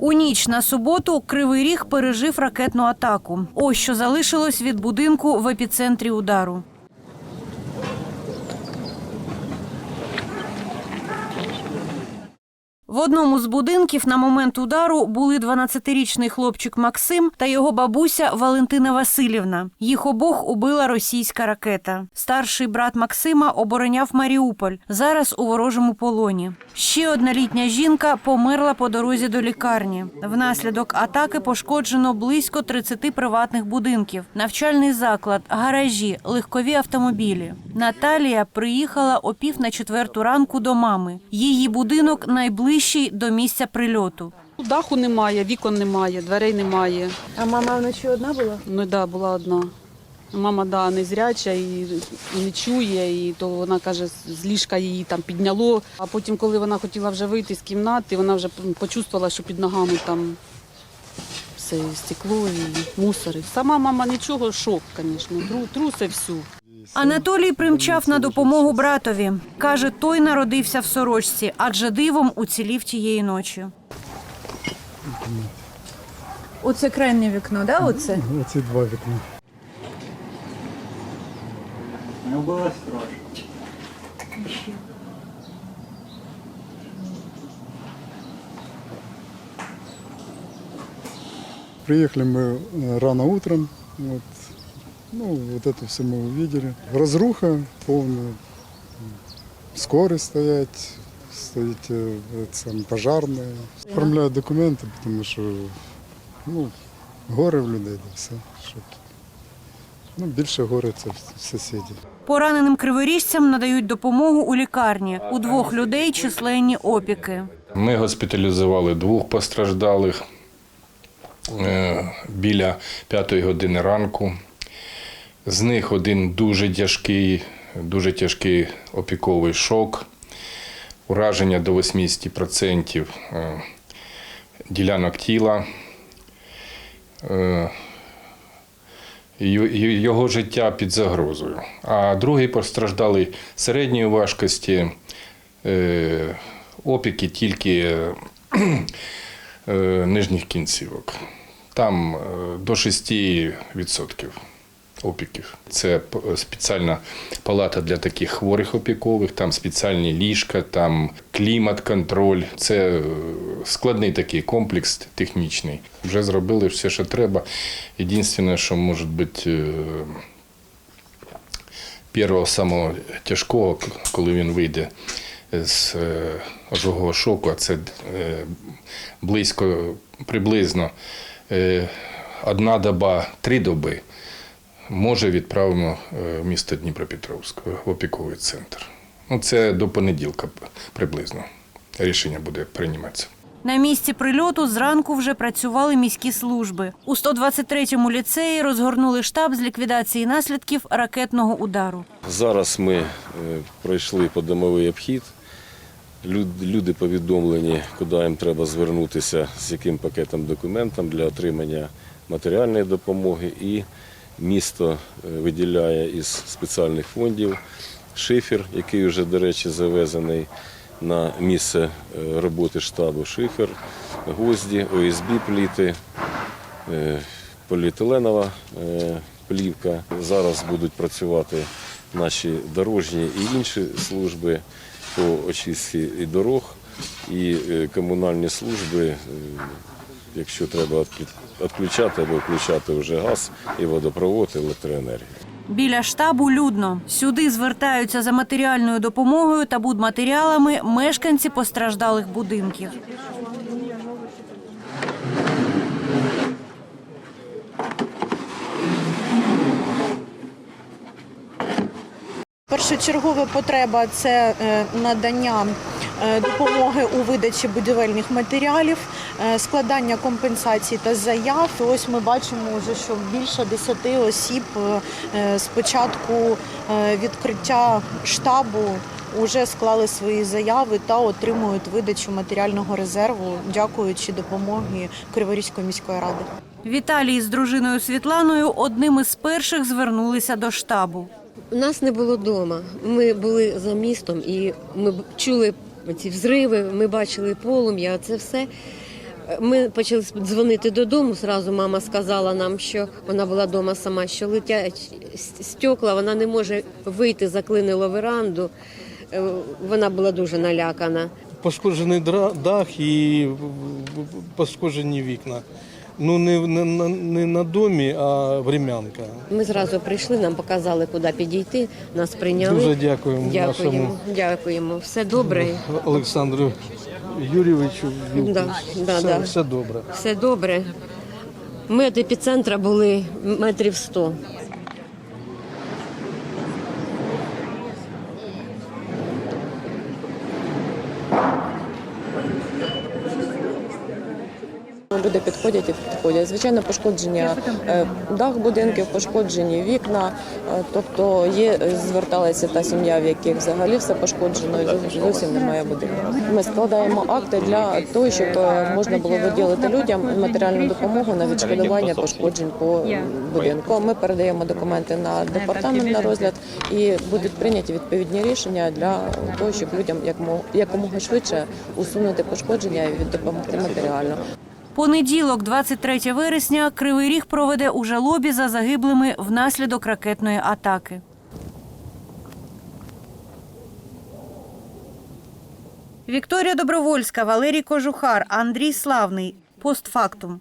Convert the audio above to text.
У ніч на суботу Кривий Ріг пережив ракетну атаку. Ось що залишилось від будинку в епіцентрі удару. В одному з будинків на момент удару були 12-річний хлопчик Максим та його бабуся Валентина Васильівна. Їх обох убила російська ракета. Старший брат Максима обороняв Маріуполь. Зараз у ворожому полоні. Ще одна літня жінка померла по дорозі до лікарні. Внаслідок атаки пошкоджено близько 30 приватних будинків, навчальний заклад, гаражі, легкові автомобілі. Наталія приїхала о пів на четверту ранку до мами. Її будинок найближчий до місця прильоту. Даху немає, вікон немає, дверей немає. А мама вночі одна була? Ну да, була одна. Мама да, незряча і, і не чує, і то вона каже, з ліжка її там підняло. А потім, коли вона хотіла вже вийти з кімнати, вона вже почувствувала, що під ногами там все стекло і мусор. Сама мама нічого, шок, звісно. Тру, труси всю. Анатолій примчав на допомогу братові. Каже, той народився в сорочці, адже дивом уцілів тієї ночі. Оце крайнє вікно, да? Оце? Оці два вікна. Ну було страшно. Приехали мы э, рано утром. Вот. Ну, вот это все мы увидели. Разруха полная. Скорые стоять, стоит э, это сам, пожарные. Оформляют документы, потому что ну, горе в людей, да все. Щоб, ну, більше горе це в сусідів. Пораненим криворіжцям надають допомогу у лікарні. У двох людей численні опіки. Ми госпіталізували двох постраждалих е, біля п'ятої години ранку. З них один дуже тяжкий, дуже тяжкий опіковий шок, ураження до 80% е, ділянок тіла. Е, Його життя під загрозою. А другий постраждалий середньої важкості, е, опіки тільки нижніх кінцівок. Там до 6% опіків. Це спеціальна палата для таких хворих опікових, там спеціальні ліжка, там клімат-контроль. Це е, складний такий комплекс технічний. Вже зробили все, що треба. Єдине, що може бути. е, Першого самого тяжкого, коли він вийде з е, ожогового шоку, а це е, близько приблизно е, одна доба, три доби, може відправимо е, в місто Дніпропетровськ в опіковий центр. Ну, це до понеділка приблизно. Рішення буде прийматися. На місці прильоту зранку вже працювали міські служби. У 123-му ліцеї розгорнули штаб з ліквідації наслідків ракетного удару. Зараз ми е, пройшли подомовий обхід. Люди повідомлені, куди їм треба звернутися, з яким пакетом документів для отримання матеріальної допомоги. І місто е, виділяє із спеціальних фондів шифер, який вже, до речі, завезений на місце е, роботи штабу. Шифер, гвозді, ОСБ пліти, е, поліетиленова плівка. Зараз будуть працювати наші дорожні і інші служби по очистці і дорог, і комунальні служби, якщо треба відключати або включати вже газ і водопровод, і електроенергію. Біля штабу людно. Сюди звертаються за матеріальною допомогою та будматеріалами мешканці постраждалих будинків. Першочергова потреба це е, надання допомоги у видачі будівельних матеріалів, е, складання компенсацій та заяв. Ось ми бачимо вже, що більше 10 осіб е, е, з початку е, відкриття штабу вже склали свої заяви та отримують видачу матеріального резерву, дякуючи допомоги Криворізької міської ради. Віталій з дружиною Світланою одним із перших звернулися до штабу. У Нас не було вдома. Ми були за містом і ми чули ці взриви, ми бачили полум'я. Це все. Ми почали дзвонити додому. Зразу мама сказала нам, що вона була вдома сама, що летять стекла, вона не може вийти, заклинило веранду. Е, Вона була дуже налякана. Пошкоджений дах і пошкоджені вікна. Ну не, не, на- не на домі, а времянка. Ми зразу прийшли, нам показали, куди підійти. Нас прийняли. Дуже дякуємо Дякуємо, нашому дякуємо. Все добре. Олександру Юрійовичу. Да, да, все, да. все добре. Все добре. Ми від епіцентра були метрів 100. Люди підходять і підходять. Звичайно, пошкодження е, дах будинків, пошкоджені вікна. Е, Тобто є зверталася та сім'я, в яких взагалі все пошкоджено, і зовсім- немає будинку. Ми складаємо акти для того, щоб е, можна було виділити людям матеріальну допомогу на відшкодування пошкоджень по будинку. Ми передаємо документи на департамент на розгляд і будуть прийняті відповідні рішення для того, щоб людям якомога швидше усунути пошкодження і допомогти матеріально. Понеділок, 23 вересня, Кривий Ріг проведе у жалобі за загиблими внаслідок ракетної атаки. Вікторія Добровольська, Валерій Кожухар, Андрій Славний. Постфактум.